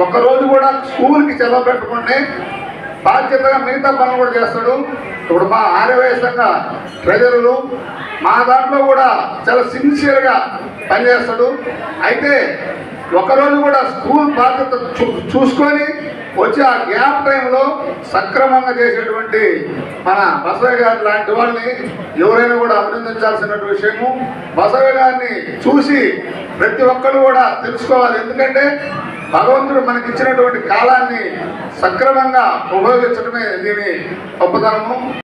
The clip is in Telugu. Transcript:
ఒక్కరోజు కూడా స్కూల్కి సెలవు పెట్టకుండా బాధ్యతగా మిగతా పనులు కూడా చేస్తాడు. ఇప్పుడు మా ఆర్యవయ ప్రజలను మా దాంట్లో కూడా చాలా సిన్సియర్గా పనిచేస్తాడు. అయితే ఒకరోజు కూడా స్కూల్ బాధ్యత చూ- చూసుకొని వచ్చి ఆ గ్యాప్ టైంలో సక్రమంగా చేసేటువంటి మన బసవయ్య గారి లాంటి వాళ్ళని ఎవరైనా కూడా అభినందించాల్సిన విషయము. బసవయ్య గారిని చూసి ప్రతి ఒక్కరు కూడా తెలుసుకోవాలి. ఎందుకంటే భగవంతుడు మనకి ఇచ్చినటువంటి కాలాన్ని సక్రమంగా ఉపయోగించడమే దీని గొప్పతనము